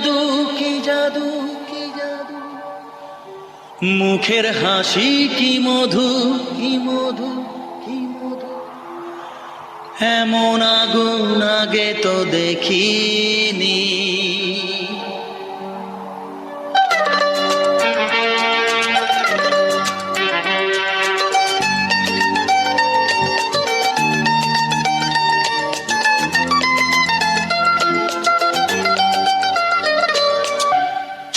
জাদু, কি জাদু কি জাদু? মুখের হাসি কি মধু কি মধু কি মধু? এমন আগুন আগে তো দেখিনি।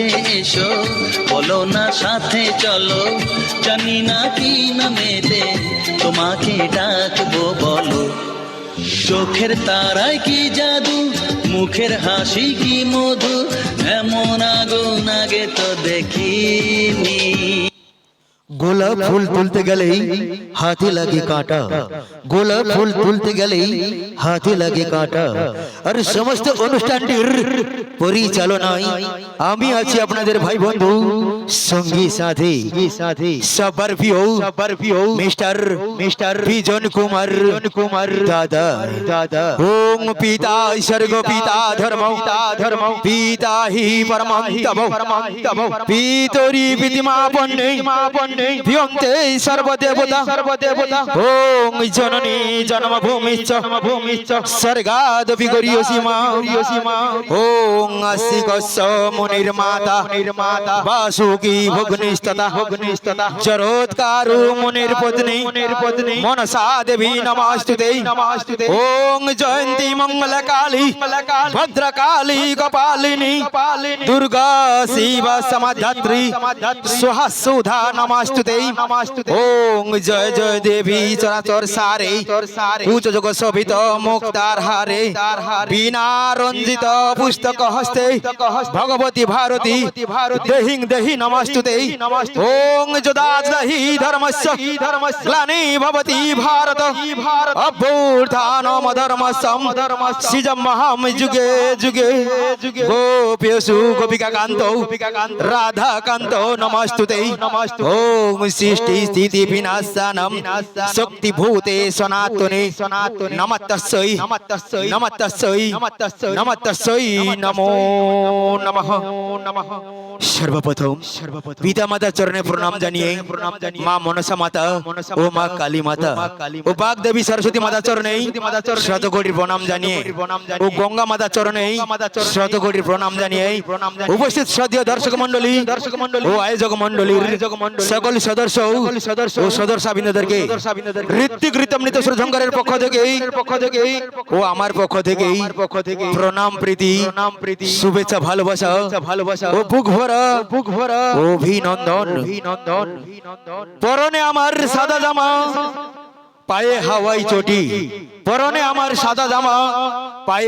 কাছে এসো, বলো না সাথে চলো, জানি না কি নামেতে তোমাকে ডাকবো বলো। চোখের তারায় কি জাদু, মুখের হাসি কি মধু, এমন আগুন আগে তো দেখিনি। গোলাপ ফুল তুলতে গেলেই হাতে লাগে কাঁটা। গোলাপ ফুল তুলতে গেলেই হাতে লাগে কাঁটা। আর সমস্ত অনুষ্ঠানটির পরিচালনায় আমি আছি আপনাদের ভাই বন্ধু সঙ্গী সাথী। সাথী। সবার প্রিয় সবার প্রিয় মিস্টার মিস্টার বিজন কুমার কুমার দাদা। দাদা। ওম পিতা স্বর্গ পিতা ধর্ম ধর্ম পিতা হি পরমং তব তব পিতরি পিতিমা পন্নে মা পন্নে ভিয়ন্তে সর্বদেবতা সর্বদেবতা ওম জননী জন্মভূমিশ্চ ভূমিশ্চ স্বর্গাদপি গরিয়সীমা গরিয়সীমা ওম আসি কস্য মুনির্মাতা নির্মাতা বাসুকি ভগ্নিস্ততা ভগ্নিস্ততা জরোৎকারু মুনির পত্নী। মুনির পত্নী। মনসা দেবী নমস্তুতে। নমস্তুতে। ওম জয়ন্তী মঙ্গল কালী ভদ্রকালী কপালিনী দুর্গা শিব সমাধাত্রী। সুহা সুধা নমস্তুতে ওম জয় জয় দেবী চরাচর সারে। উচ্চ যোগ শোভিত মুক্তার হারে। বিনা রঞ্জিত পুস্তক হস্তে। ভগবতী ভারতী। দেহিং দেহি নমস্তুতে ওং যদাজ দহি ধর্মস্য। গ্লানি ভবতি ভারত। অভ্যুত্থানম ধর্মসম সিজম মহাম যুগে যুগে। গোপ্যসু গোপিকা কান্ত রাধা কান্ত নমস্তুতে ওম সৃষ্টি স্থিতি বিনাশানম শক্তি ভূতে সনাতনে নমস্তস্যৈ নমস্তস্যৈ নমস্তস্যৈ নমো নমঃ নমঃ সর্বপ্রথম পিতা চরণে প্রণাম জানিয়ে মা মনসা মাতা ও মা কালী মাতা ও বাগ দেবী সরস্বতী মাতা চরণে শতকোটি প্রণাম জানিয়ে ও গঙ্গা মাতা চরণে শতকোটি প্রণাম জানিয়ে উপস্থিত শ্রদ্ধেয় দর্শক মন্ডলী দর্শক মন্ডলী ও আয়োজক মন্ডলীর সকল সদস্য সদস্য ও সদস্যবৃন্দদেরকে ঋত্বিক ঋতমৃত সুরঝঙ্কারের পক্ষ থেকে পক্ষ থেকে ও আমার পক্ষ থেকে পক্ষ থেকে প্রণাম প্রীতি প্রণাম প্রীতি শুভেচ্ছা ভালোবাসা ভালোবাসা ও বুক ভরা বুক ভরা অভিনন্দন অভিনন্দন। পরনে আমার সাদা জামা পায়ে হাওয়াই চটি। পরনে আমার সাদা জামা পায়ে